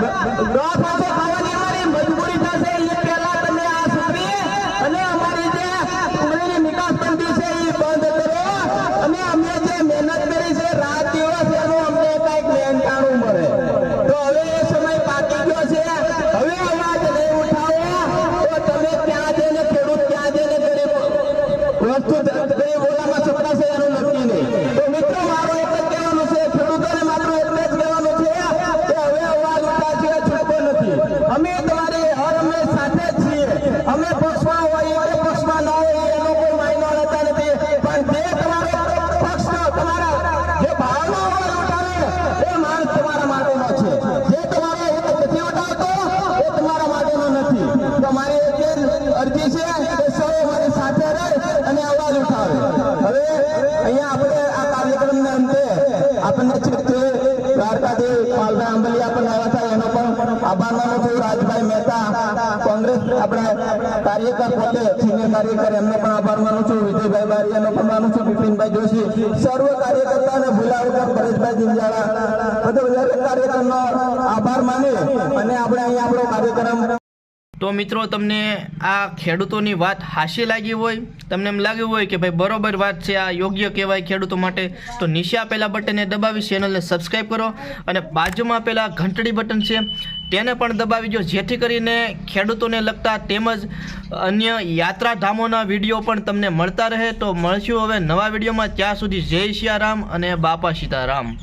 દવા પાસે ખાવાની અમારી મજબૂરી થશે એ પહેલા તમે આ સુધરી અને અમારી જે નિકાસ છે અમે જે મહેનત કરી છે, રાત દિવસ એનું અમને કંઈક મહેનતાણું મળે. તો હવે એ સમય પાકી છે. હવે અવાજ તમે ત્યાં જઈને ખેડૂત ત્યાં જઈને ઓલામાં છપડાશે એનું નક્કી આપણને ચિત્ર દ્વારકાથી પાલભાઈ આંબલિયા આપણને આવ્યા હતા. એનો પણ આભાર માનું છું. રાજભાઈ મહેતા, કોંગ્રેસ આપણે કાર્યકર પોતે સિનિયર કાર્યકર, એમનો પણ આભાર માનું છું. વિજયભાઈ બારિયાનો પણ માનું છું. બિપિનભાઈ જોશી, સર્વ કાર્યકર્તાને ભૂલા વગર પરેશભાઈ જિંજાળા. બધા કાર્યક્રમનો આભાર માની અને આપણે અહીંયા આપણો કાર્યક્રમ તો મિત્રો, તમને આ ખેડૂતોની વાત હાસી લાગી હોય, તમને એમ લાગ્યું હોય કે ભાઈ બરોબર વાત છે, આ યોગ્ય કહેવાય ખેડૂતો માટે, તો નીચે આપેલા બટનને દબાવી ચેનલને સબસ્ક્રાઈબ કરો અને બાજુમાં આપેલા ઘંટડી બટન છે, તેને પણ દબાવી દો જેથી કરીને ખેડૂતોને લગતા તેમજ અન્ય યાત્રાધામોના વીડિયો પણ તમને મળતા રહે. તો મળશું હવે નવા વિડીયોમાં. ત્યાં સુધી જય સિયારામ અને બાપા સીતારામ.